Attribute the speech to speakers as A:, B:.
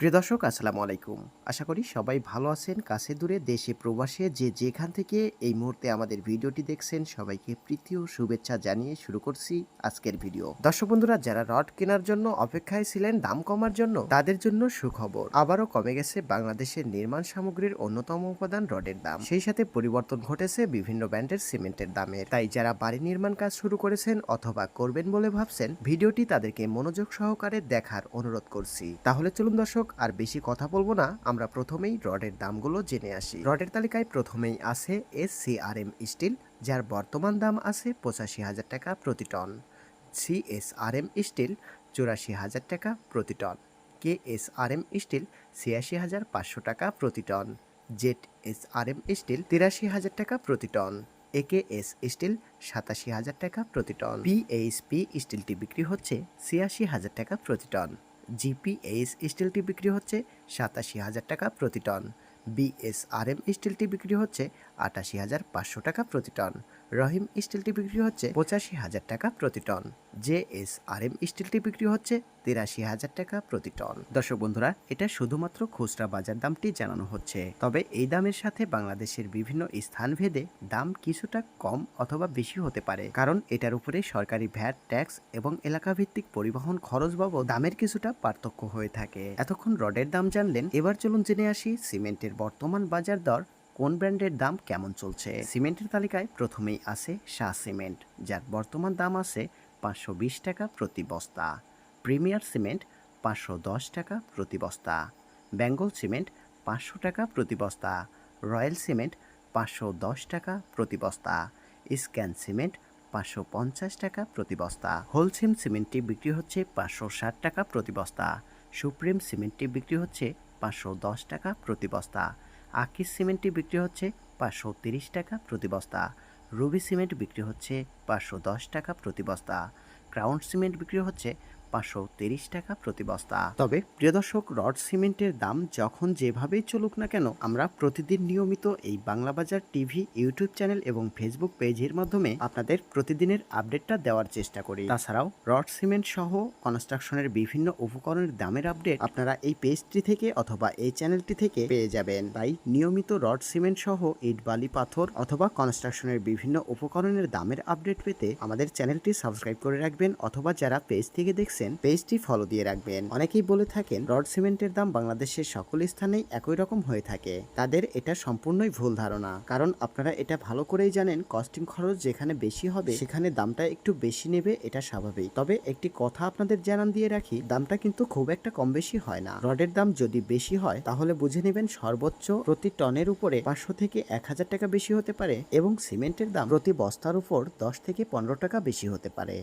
A: প্রিয় দর্শক, আসসালামু আলাইকুম। আশা করি সবাই ভালো আছেন, কাছে দূরে, দেশে, প্রবাসে। যে যেখান থেকে এই মুহূর্তে আমাদের ভিডিওটি দেখছেন, সবাইকে প্রীতি ও শুভেচ্ছা জানিয়ে শুরু করছি আজকের ভিডিও। দর্শক বন্ধুরা, যারা রড কেনার জন্য অপেক্ষায় ছিলেন, দাম কমার জন্য, তাদের জন্য সুখবর। আবারও কমে গেছে বাংলাদেশের নির্মাণ সামগ্রীর অন্যতম উপাদান রডের দাম। সেই সাথে পরিবর্তন ঘটেছে বিভিন্ন ব্র্যান্ডের সিমেন্টের দামের। তাই যারা বাড়ি নির্মাণ কাজ শুরু করেছেন অথবা করবেন বলে ভাবছেন, ভিডিওটি তাদেরকে মনোযোগ সহকারে দেখার অনুরোধ করছি। তাহলে চলুন দর্শক আর বেশি কথা বলব না, আমরা প্রথমেই রডের দামগুলো জেনে আসি। রডের তালিকায় প্রথমেই আছে S C R M steel, যার বর্তমান দাম আছে পঁচাশি হাজার টাকা প্রতি ton. C S R M steel, চুরাশি হাজার টাকা প্রতি ton. K S R M steel, ছিয়াশি হাজার পাঁচশো টাকা প্রতি ton. Z S R M steel, তিরাশি হাজার টাকা প্রতি টন। একে এস স্টিল, সাতাশি হাজার টাকা প্রতি টন। পিএইচপি স্টিলটি বিক্রি হচ্ছে ছিয়াশি হাজার টাকা প্রতি টন। জিপিএইচ স্টিলটি বিক্রি হচ্ছে সাতাশি হাজার টাকা প্রতি টন। বিএসআরএম স্টিলটি বিক্রি হচ্ছে আটাশি হাজার পাঁচশো টাকা প্রতি টন। রহিম স্টিলটি বিক্রি হচ্ছে পঁচাশি হাজার টাকা প্রতি টন। জেএসআরএম স্টিলটি বিক্রি হচ্ছে তিরাশি হাজার টাকা প্রতি টন। দর্শক বন্ধুরা, এটা শুধুমাত্র খুচরা বাজার দামটি জানানো হচ্ছে। তবে এই দামের সাথে বাংলাদেশের বিভিন্ন স্থান ভেদে দাম কিছুটা কম অথবা বেশি হতে পারে। কারণ এটার উপরে সরকারি ভ্যাট, ট্যাক্স এবং এলাকাভিত্তিক পরিবহন খরচ বাবদ দামের কিছুটা পার্থক্য হয়ে থাকে। এতক্ষণ রডের দাম জানলেন। এবার চলুন জেনে আসি সিমেন্টের বর্তমান বাজার দর কোন ব্র্যান্ডের দাম কেমন চলছে? সিমেন্টের তালিকায় প্রথমেই আছে শাহ সিমেন্ট, যার বর্তমান দাম আছে পাঁচশো বিশ টাকা প্রতি বস্তা। প্রিমিয়ার সিমেন্ট, পাঁচশো দশ টাকা প্রতি বস্তা। বেঙ্গল সিমেন্ট, পাঁচশো টাকা প্রতি বস্তা। রয়্যাল সিমেন্ট, পাঁচশো দশ টাকা প্রতি বস্তা। স্ক্যান সিমেন্ট, পাঁচশো পঞ্চাশ টাকা প্রতি বস্তা। হোলসেম সিমেন্টটি বিক্রি হচ্ছে পাঁচশো ষাট টাকা প্রতি বস্তা। সুপ্রিম সিমেন্টটি বিক্রি হচ্ছে পাঁচশো দশ টাকা প্রতি বস্তা। আকিস সিমেন্টটি বিক্রি হচ্ছে পাঁচশো তিরিশ টাকা প্রতি বস্তা। রুবি সিমেন্ট বিক্রি হচ্ছে পাঁচশো দশ টাকা প্রতি বস্তা। ক্রাউন সিমেন্ট বিক্রি হচ্ছে পাঁচশো তিরিশ টাকা প্রতি বস্তা। তবে প্রিয় দর্শক, রড সিমেন্টের দাম যখন যেভাবেই চলুক না কেন, আমরা প্রতিদিন নিয়মিত এই Bangla Bazar TV, YouTube channel এবং ফেসবুক পেজের মাধ্যমে আপনাদের প্রতিদিনের আপডেটটা দেওয়ার চেষ্টা করি। তাছাড়াও, রড সিমেন্ট সহ কনস্ট্রাকশনের বিভিন্ন উপকরণের দামের আপডেট আপনারা এই পেজটি থেকে অথবা এই চ্যানেলটি থেকে পেয়ে যাবেন। তাই নিয়মিত রড সিমেন্ট সহ ইট, বালি, পাথর অথবা কনস্ট্রাকশনের বিভিন্ন উপকরণের দামের আপডেট পেতে আমাদের চ্যানেলটি সাবস্ক্রাইব করে রাখবেন অথবা যারা পেজ থেকে দেখছেন পেজটি ফলো দিয়ে রাখবেন। অনেকেই বলে থাকেন, রড সিমেন্টের দাম বাংলাদেশের সকল স্থানেই একই রকম হয়ে থাকে। তাদের এটা সম্পূর্ণই ভুল ধারণা। কারণ আপনারা এটা ভালো করেই জানেন কস্টিং খরচ যেখানে বেশি হবে, সেখানে দামটা একটু বেশি নেবে, এটা স্বাভাবিক। তবে একটি কথা আপনাদের জানান দিয়ে রাখি, দামটা কিন্তু খুব একটা কম বেশি হয় না। রডের দাম যদি বেশি হয়, তাহলে বুঝে নেবেন সর্বোচ্চ প্রতি টনের উপরে পাঁচশো থেকে এক হাজার টাকা বেশি হতে পারে এবং সিমেন্টের দাম প্রতি বস্তার উপর দশ থেকে পনেরো টাকা বেশি হতে পারে।